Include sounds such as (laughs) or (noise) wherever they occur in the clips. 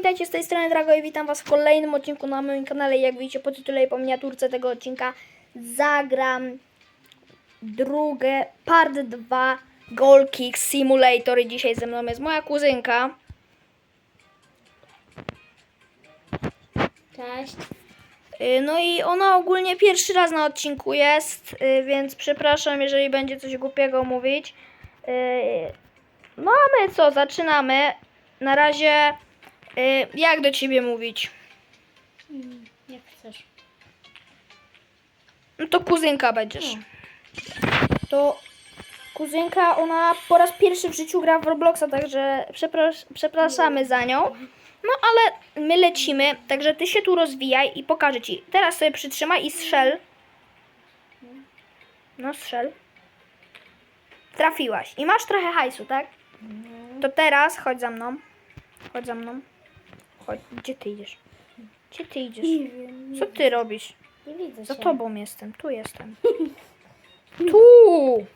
witajcie z tej strony Drago i witam was w kolejnym odcinku na moim kanale. Jak widzicie po tytule i po miniaturce tego odcinka zagram drugie part 2 Goal Kick Simulator i dzisiaj ze mną jest moja kuzynka. Cześć. Y, No i ona ogólnie pierwszy raz na odcinku jest, y, więc przepraszam, jeżeli będzie coś głupiego mówić. Y, No a my co, zaczynamy. Na razie, y, jak do ciebie mówić? Mm, Jak chcesz. No to kuzynka będziesz. To kuzynka, ona po raz pierwszy w życiu gra w Robloxa, także przepras przepraszamy za nią. No ale my lecimy, także ty się tu rozwijaj i pokażę ci. Teraz sobie przytrzymaj i strzel. No strzel. Trafiłaś. I masz trochę hajsu, tak? To teraz chodź za mną. Chodź za mną. Chodź. Gdzie ty idziesz? Gdzie ty idziesz? Nie wiem. Co ty robisz? Nie widzę Za cię. tobą jestem, tu jestem. Tu!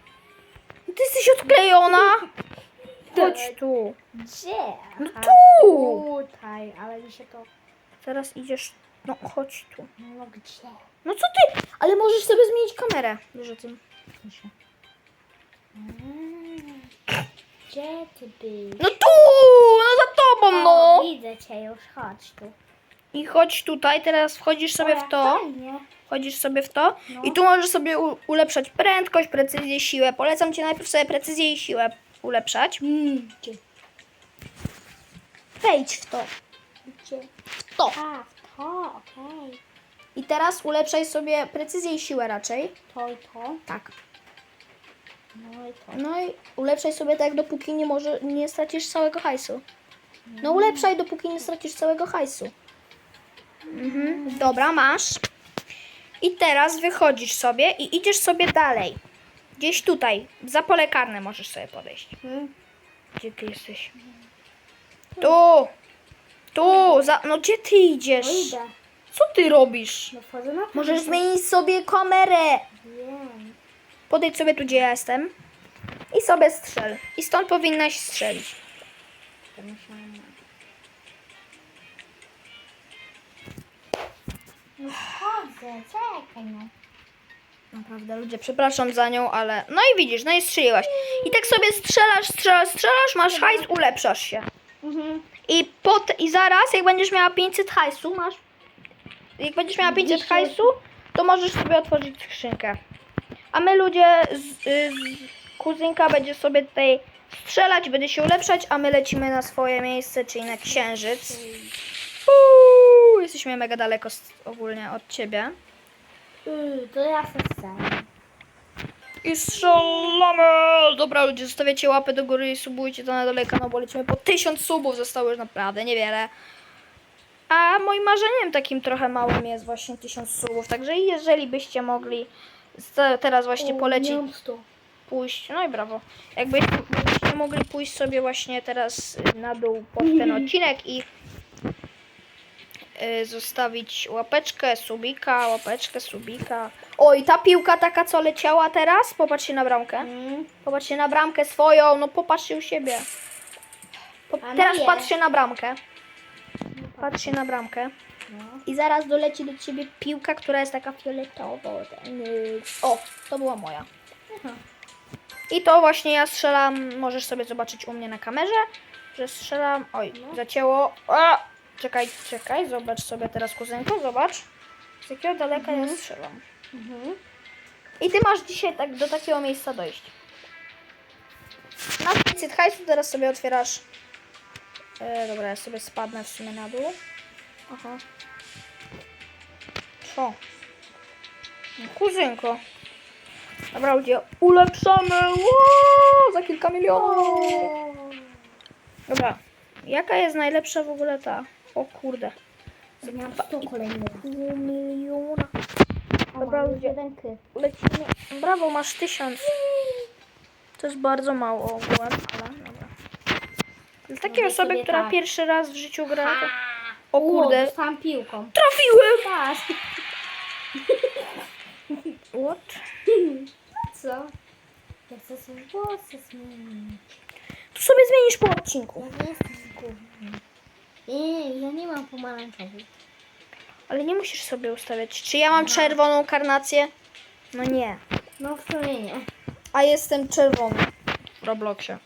Ty jesteś odklejona? Chodź tu. Gdzie? No tu! Tutaj, ale mi się to... Teraz idziesz. No chodź tu. No gdzie? No co ty? Ale możesz sobie zmienić kamerę. Wiesz o tym. Mm. Gdzie ty byś? No tu! No tobą, no! Widzę cię już, chodź tu. I chodź tutaj, teraz wchodzisz sobie w to. Fajnie. Wchodzisz sobie w to. No. I tu możesz sobie u- ulepszać prędkość, precyzję, siłę. Polecam ci najpierw sobie precyzję i siłę ulepszać. Mm? Wejdź w to. Gdzie? W to. A, w to, okej. I teraz ulepszaj sobie precyzję i siłę raczej. To i to. Tak. No i to. No i ulepszaj sobie tak, dopóki nie może nie stracisz całego hajsu. No ulepszaj, dopóki nie stracisz całego hajsu. Mhm. Dobra, masz. I teraz wychodzisz sobie i idziesz sobie dalej. Gdzieś tutaj, za pole karne możesz sobie podejść. Mm. Gdzie ty jesteś? Tu! Tu! Za... No gdzie ty No idziesz? idę. Co ty robisz? No wchodzę na Możesz zmienić sobie kamerę. Wiem. Podejdź sobie tu, gdzie ja jestem. I sobie strzel. I stąd powinnaś strzelić. No wchodzę, czekaj no. Naprawdę, ludzie, przepraszam za nią, ale... No i widzisz, no i strzeliłaś. I tak sobie strzelasz, strzelasz, strzelasz, masz hajs, ulepszasz się. Mhm. I, pot, I zaraz, jak będziesz miała 500 hajsu, masz... Jak będziesz miała 500 Dwieście. hajsu, to możesz sobie otworzyć skrzynkę. A my ludzie, z, y, z, kuzynka będzie sobie tutaj strzelać, będzie się ulepszać, a my lecimy na swoje miejsce, czyli na księżyc. Uuu, jesteśmy mega daleko ogólnie od ciebie. Yy, to ja strzelam. I strzelamy! Dobra ludzie, zostawiacie łapę do góry i subujcie to na dole kanał, bo lecimy po 1000 subów, zostało już naprawdę niewiele. A moim marzeniem takim trochę małym jest właśnie 1000 subów, także jeżeli byście mogli teraz właśnie polecić, pójść, no i brawo, mogli pójść sobie właśnie teraz na dół pod ten odcinek i y, zostawić łapeczkę, subika, łapeczkę, subika. Oj, ta piłka taka, co leciała teraz, popatrzcie na bramkę. Mm. Popatrzcie na bramkę swoją, no popatrzcie u siebie. A no teraz jest. patrzcie na bramkę. Patrzcie na bramkę. No. I zaraz doleci do ciebie piłka, która jest taka fioletowa. Y, O, to była moja. Aha. I to właśnie ja strzelam, możesz sobie zobaczyć u mnie na kamerze, że strzelam. Oj, No. zacięło. A! Czekaj, czekaj, zobacz sobie teraz kuzynko, zobacz. Z jakiego daleka ja strzelam. Mhm. I ty masz dzisiaj tak do takiego miejsca dojść. Masz 500 hajsu, teraz sobie otwierasz. E, dobra, ja sobie spadnę w sumie na dół. Aha. Co? No, kuzynko. Dobra, ludzie, ulepszamy! Wow, za kilka milionów! Dobra, jaka jest najlepsza w ogóle ta? O kurde. Kolejnych. Pół miliona. Dobra, ludzie. Lecimy. Brawo, masz tysiąc. To jest bardzo mało ogółem, ale dobra. Dla takiej osoby, która tak. pierwszy raz w życiu gra, to... O kurde, dostałam piłką. trafiłem! Patrz. What? (laughs) Co? Ja chcę sobie włosy zmienić. Tu sobie zmienisz po odcinku. Ja nie jestem główny. Nie, ja nie mam pomarańczowych. Ale nie musisz sobie ustawiać. Czy ja mam czerwoną karnację? No nie. No w sumie nie. A jestem czerwony w Robloxie.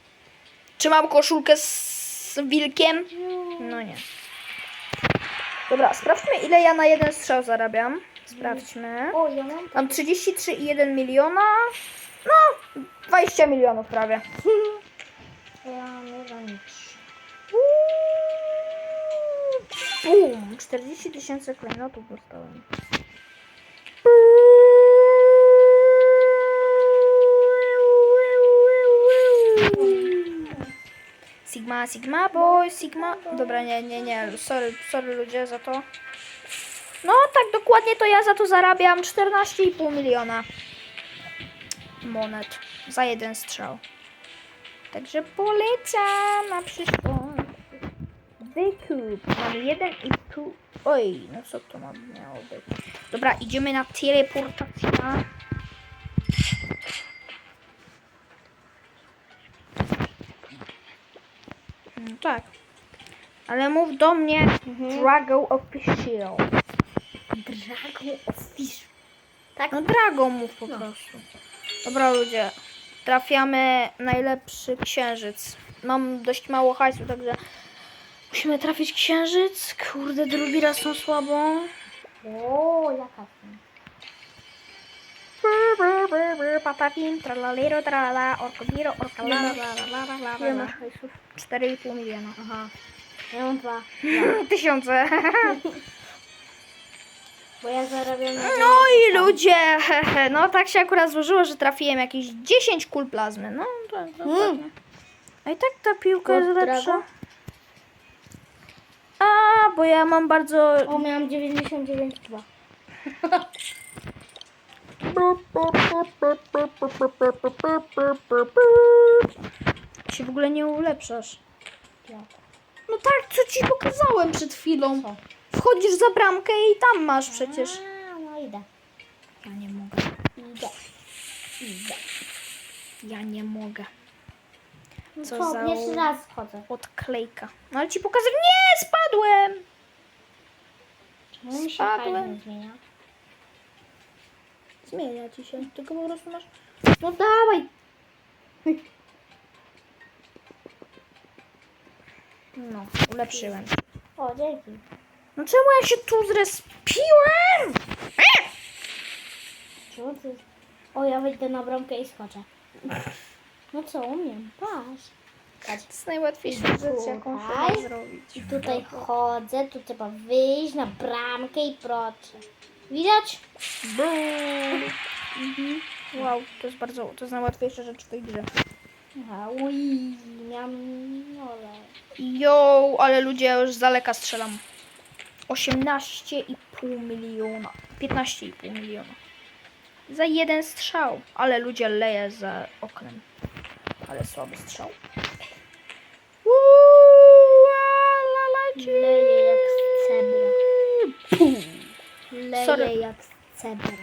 Czy mam koszulkę z wilkiem? No nie. Dobra, sprawdźmy ile ja na jeden strzał zarabiam. Sprawdźmy. O, ja mam Mam 33,1 miliona. No, 20 milionów prawie. Ja mam jeden Bum! 40 tysięcy klejnotów dostałem. Sigma, Sigma boy, Sigma. Dobra, nie, nie, nie. Sorry, sorry ludzie za to. No, tak dokładnie to ja za to zarabiam 14,5 miliona monet za jeden strzał. Także polecam na przyszłość. Wykup. Mam jeden i pół. Oj, no co to ma miało być? Dobra, idziemy na teleportację. No tak. Ale mów do mnie Drago Official. Dragon Fish. Tak? No Drago mów po prostu. Dobra ludzie, trafiamy najlepszy księżyc. Mam dość mało hajsu, także musimy trafić księżyc. Kurde, drugi raz tą słabą. O, jaka tam. Patapim, tralalero, tralala, orkobiro, orkalala, Ile masz hajsów? 4,5 miliona. Aha. Ja mam dwa. (laughs) Tysiące. (laughs) Bo ja zarabiam na No i ludzie, hehe, no tak się akurat złożyło, że trafiłem jakieś 10 kul plazmy. No, tak, dokładnie. A i tak ta piłka jest lepsza. A, bo ja mam bardzo... O, miałam 99,2. się w ogóle nie ulepszasz. No tak, co ci pokazałem przed chwilą. Co? Wchodzisz za bramkę i tam masz przecież. A, no idę. Ja nie mogę. Idę. Idę. Ja nie mogę. No Co co, za pierwszy raz wchodzę. Odklejka. No ale ci pokazuję. Nie, spadłem! Mi się Spadłem. Zmienia ci się, tylko po prostu masz... No dawaj. No, ulepszyłem. O, dzięki. No czemu ja się tu zrespiłem? Czemu ty... O, ja wejdę na bramkę i skoczę. No co, umiem. Patrz. To jest najłatwiejsza rzecz, jaką się zrobić. I tutaj chodzę, tu trzeba wyjść na bramkę i proszę. Widać? Mhm. Wow, to jest bardzo, to jest najłatwiejsza rzecz w tej grze. Aha, ui, miałam olej. Jo, ale ludzie, ja już z daleka strzelam. 18,5 miliona. 15,5 miliona. Za jeden strzał. Ale ludzie leje za oknem. Ale słaby strzał. Leje jak cebra. Leje Sorry. jak cebra.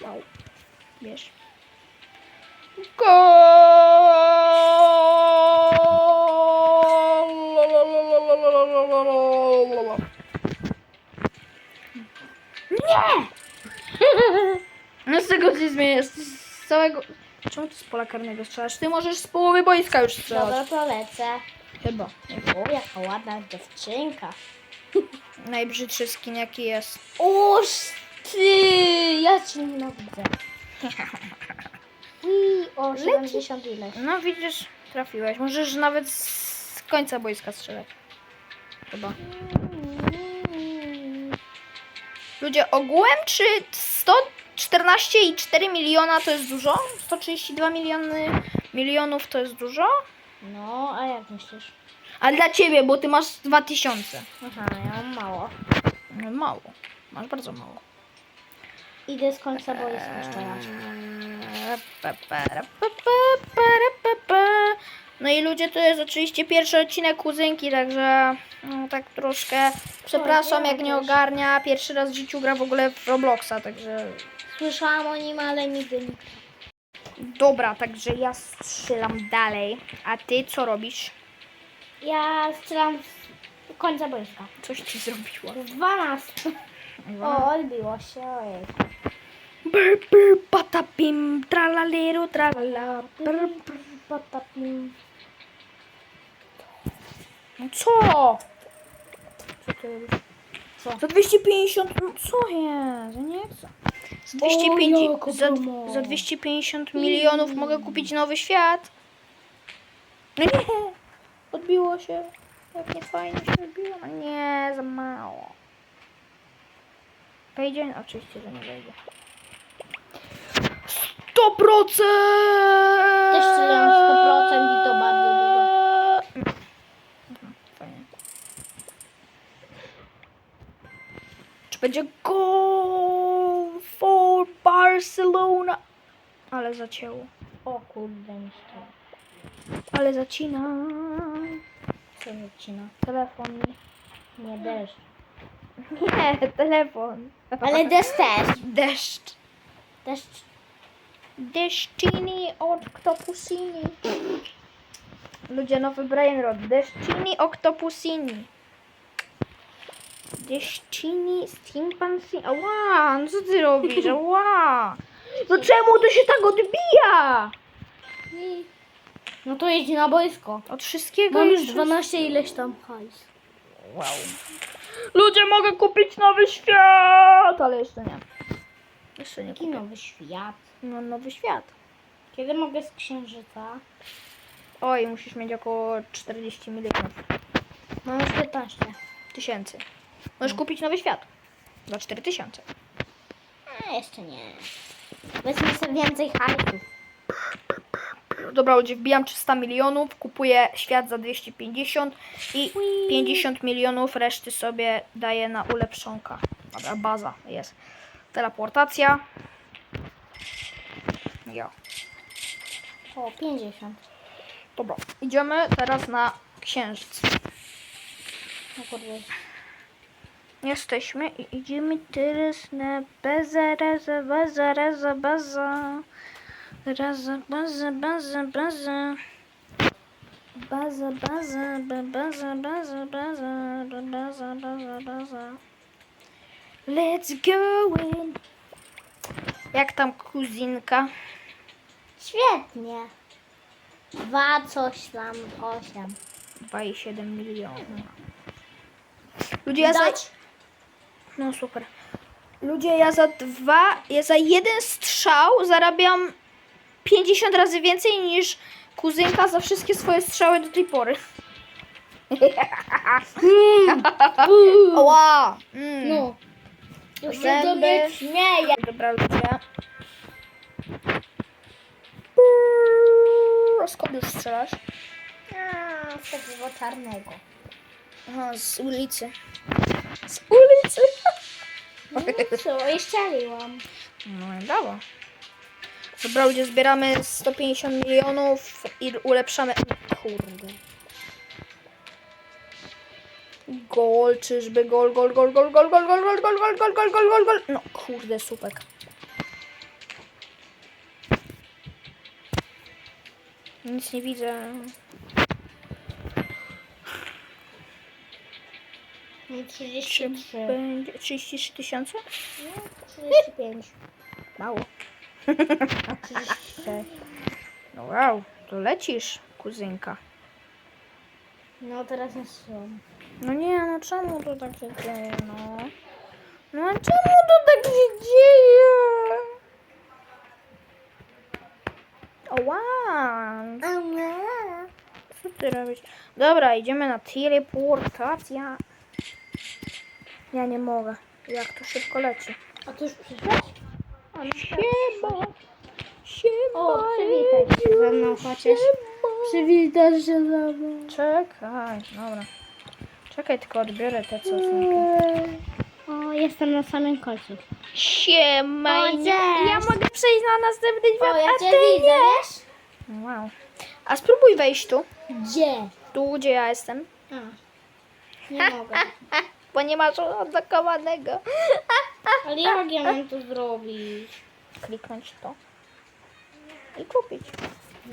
Wow. Wiesz. Gol! Z całego... Czemu ty z pola karnego strzelasz? Ty możesz z połowy boiska już strzelać. Dobra, to lecę. Chyba. O, jaka ładna dziewczynka. Najbrzydszy skin jaki jest. Oż ty, ja cię nienawidzę. I o 70 ileś. No widzisz, trafiłeś. Możesz nawet z końca boiska strzelać. Chyba. Ludzie, ogółem czy 114,4 miliona to jest dużo? 132 miliony milionów to jest dużo? No, a jak myślisz? Ale dla ciebie, bo ty masz 2000. Aha, ja mam mało. No, mało. Masz bardzo mało. Idę z końca boiska strzelać. No i ludzie, to jest oczywiście pierwszy odcinek kuzynki, także no, tak troszkę przepraszam jak nie ogarnia. Pierwszy raz w życiu gra w ogóle w Robloxa, także Słyszałam o nim, ale nigdy nie. dobra, także ja strzelam dalej. A ty co robisz? Ja strzelam w końca boiska. Coś ci zrobiło. 12. O, odbiło się. Ojej. Brr, brr, patapim, tralaliru, tralala. Brr, brr. Potapim. No co? Co? Co? Za 250, no co jest? Ja nie chcę. Za O, 250, jaka za, za 250 milionów mogę kupić nowy świat. No nie, odbiło się. Jak nie fajnie się odbiło. No nie, za mało. Wejdzie? Oczywiście, że nie wejdzie. 100%! Też strzeliłam 100% i to bardzo dużo. Fajnie. Czy będzie Ale zacięło. O kurde, niszczy. Ale zacina. Co wycina? Telefon. Nie deszcz. Nie, telefon. Ale deszcz też. Deszcz. Deszcz. Deszcini Octopusini. Ludzie, nowy brainrot. Deszcini Octopusini. Deszcini Stimpansi. Ała, no co ty robisz? Ała. No czemu to się tak odbija? No to jedź na boisko. Od wszystkiego Mam już jest 12 ileś tam hajs. Wow. Ludzie, mogę kupić nowy świat! Ale jeszcze nie. Jeszcze nie Jaki kupię. nowy świat. No, nowy świat. Kiedy mogę z księżyca? Oj, musisz mieć około 40 milionów. Mam już 15. Tysięcy. Możesz kupić nowy świat. Za 4 tysiące. A jeszcze nie. Weźmy sobie więcej hajsu. Dobra, ludzie, wbijam 300 milionów, kupuję świat za 250 i 50 milionów reszty sobie daję na ulepszonka. Dobra, baza jest. Teleportacja. Ja. O, 50. Dobra, idziemy teraz na księżyc. O kurde. Jesteśmy i idziemy teraz na bazę, raza, baza, raza, baza. Raza, baza, baza, baza. Baza, baza, ba- baza, baza, baza, ba- baza, baza, baza. Let's go in. Jak tam kuzynka? Świetnie. Dwa coś tam, osiem. 2,7 milionów. Ludzie, ja za... Dać? No super. Ludzie, ja za dwa, ja za jeden strzał zarabiam 50 razy więcej niż kuzynka za wszystkie swoje strzały do tej pory. Oła! Mm. No. Już się Zęby. mnie śmieje. Dobra, ludzie. Skąd już strzelasz? A, z takiego czarnego. Aha, z ulicy. Z ulicy! No co, i strzeliłam. No i brawo. Dobra, ludzie, zbieramy 150 milionów i ulepszamy... Kurde. Gol, czyżby gol, gol, gol, gol, gol, gol, gol, gol, gol, gol, gol, gol, gol, gol, gol. No kurde, supek. Nic nie widzę. Mam Czy 33. będzie 33 tysiące? No, 35. Mało. 34. (laughs) No wow, to lecisz, kuzynka. No teraz nie strzelam. No nie, no czemu to tak się dzieje, no? No a czemu to tak się dzieje? Oła, co ty robisz? Dobra, idziemy na teleportacja. Ja nie mogę. Jak to szybko leci. A ty już przyszłeś? Siema, siema. O, przywitaj się ze mną chociaż. Przywitasz się ze mną. Czekaj, dobra. Czekaj, tylko odbiorę te co są. O, jestem na samym końcu. Siema. O. Ja mogę przejść na następny świat, O, ja a cię ty widzę, nie. wiesz? Wow. A spróbuj wejść tu. Gdzie? Tu, gdzie ja jestem. A, nie mogę. (laughs) Bo nie masz odblokowanego. (laughs) Ale jak ja mam to zrobić? Kliknąć to. I kupić.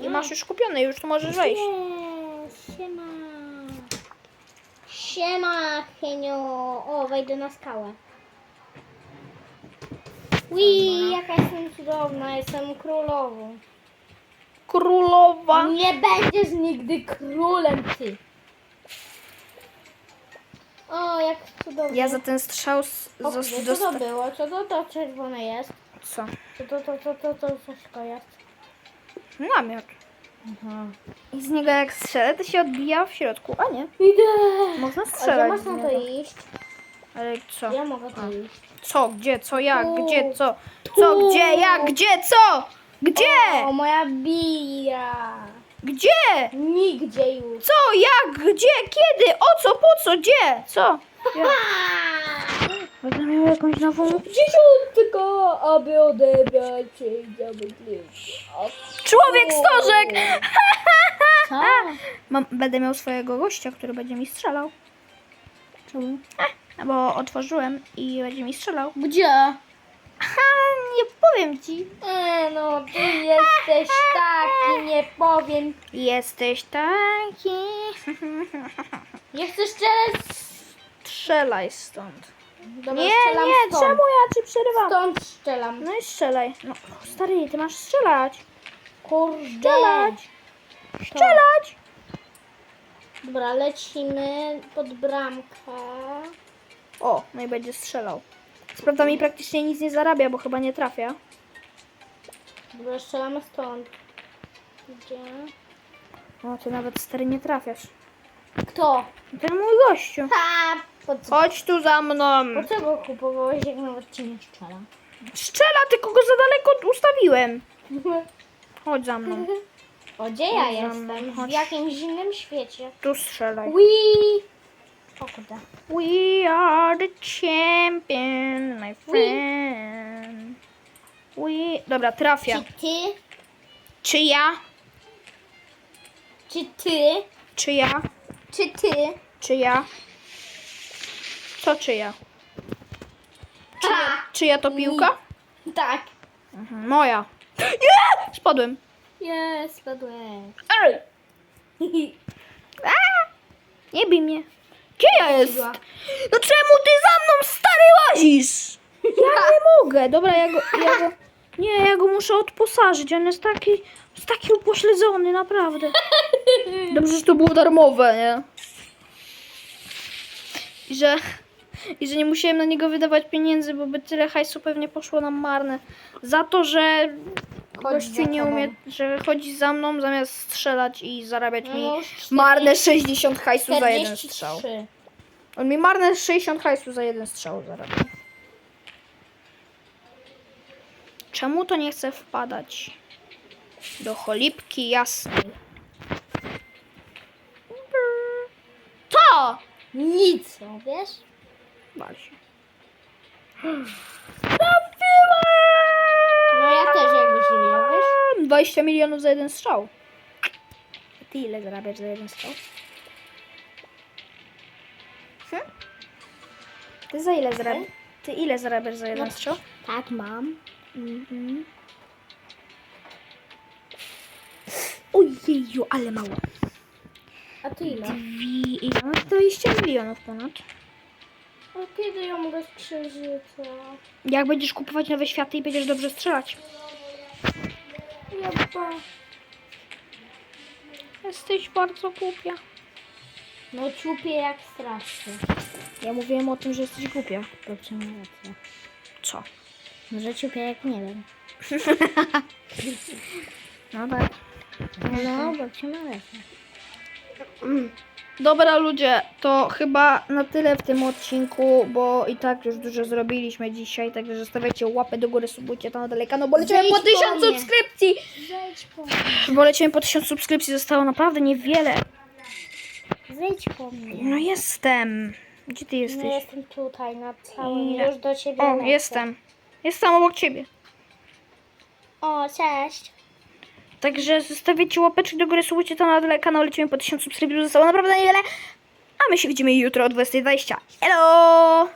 I masz już kupione, już tu możesz wejść. Nie, siema. Siema, Henio. O, wejdę na skałę. Ui, jaka jestem cudowna, jestem królową. Królowa. Nie będziesz nigdy królem, ty. O, jak cudownie. Ja za ten strzał s- O, zos- kurde, co to było? Co to, to czerwone jest? Co? Co to, to, to, to, to, to jest? Namiot. Aha. I z niego jak strzelę, to się odbija w środku. A nie. Idę. Można strzelać. z można to iść? Ale co? Ja mogę to iść. Co, gdzie, co, jak, Tu. gdzie, co? Co, Tu. gdzie, jak, gdzie, co? Gdzie? O, moja bija. Gdzie? Nigdzie już. Co, jak, gdzie, kiedy, o co, po co, gdzie? Co? Będę miał jakąś nową... Dziesiątko, aby odebrać przyjdziemy Człowiek stożek! (laughs) Co? Mam, będę miał swojego gościa, który będzie mi strzelał. Czemu? No bo otworzyłem i będzie mi strzelał. Gdzie? Ha, nie powiem ci. E, no, ty jesteś nie powiem. Jesteś taki. (laughs) Chcę strzelać. Strzelaj stąd. Dobra, nie, strzelam nie, stąd. czemu ja ci przerywam? Stąd strzelam. No i strzelaj. No, stary, ty masz strzelać. Kurde. Strzelać. Strzelać. Dobra, lecimy pod bramkę. O, no i będzie strzelał. Sprawda mi praktycznie nic nie zarabia, bo chyba nie trafia. Dobra, strzelamy stąd. Gdzie? No, ty nawet stary nie trafiasz. Kto? Ten mój gościu. Ha! Po co, Chodź tu za mną. po co go kupowałeś, jak nawet ci nie strzela? Strzela, tylko go za daleko ustawiłem. (laughs) Chodź za mną. O, gdzie ja Chodź za mną, jestem? W chodź. jakimś innym świecie. Tu strzelaj. Wii! O kurde. We are the champion, my friend. We... Dobra, trafia. Czy ty? Czy ja? Czy ty? Czy ja? Czy ty? Czy ja? Co czy ja? Czy ja, czy ja to piłka? Tak. Mhm, moja. Nie! Spadłem. Jest, spadłem. Ej! (laughs) A! Nie bij mnie. Gdzie ja jest? Siła. No czemu ty za mną stary łazisz? Ja nie mogę. Dobra, ja go, ja go... Nie, ja go muszę odposażyć. On jest taki, taki upośledzony, naprawdę. (laughs) Dobrze, że to było darmowe, nie? I że, I że nie musiałem na niego wydawać pieniędzy, bo by tyle hajsu pewnie poszło nam marne. Za to, że Chodź gościu nie tobą. umie, że chodzi za mną zamiast strzelać i zarabiać mi No, marne 60 hajsu za jeden 43. strzał. On mi marne 60 hajsu za jeden strzał zarabia. Czemu to nie chce wpadać do cholipki jasnej? To! Nic, no, wiesz? Bal się. No ja też jakbyś nie wiedział, wiesz? 20 milionów za jeden strzał. A ty ile zarabiasz za jeden strzał? Hm? Ty za ile zarabiasz? Ty ile zarabiasz za jeden No. strzał? Tak, mam. Mhm. Ojeju, ale mało. A ty ile? Dwi? No, 20 milionów ponad. A kiedy ja mogę z księżyca? Jak będziesz kupować nowe światy i będziesz dobrze strzelać. Ja ba... Jesteś bardzo głupia. No ciupię jak strasznie. Ja mówiłem o tym, że jesteś głupia. Dobrze, mam rację. Co? Może ciupię jak nie wiem. (laughs) No tak. No, babcia ma rację. Dobra ludzie, to chyba na tyle w tym odcinku, bo i tak już dużo zrobiliśmy dzisiaj, także zostawiajcie łapę do góry, subujcie tam na dalej kanał, bo lecimy Zejdź po po 1000 mnie. subskrypcji! Zejdź po Bo lecimy po 1000 subskrypcji, zostało naprawdę niewiele. Zejdź po mnie. No jestem. Gdzie ty jesteś? No jestem tutaj na całym, Ile? już do ciebie O, lecę. jestem. Jestem obok ciebie. O, cześć. Także zostawiacie łapeczki do góry, subujcie tam na kanał, lecimy po 1000 subskrypcji, zostało naprawdę niewiele. A my się widzimy jutro o 20.20. Hello!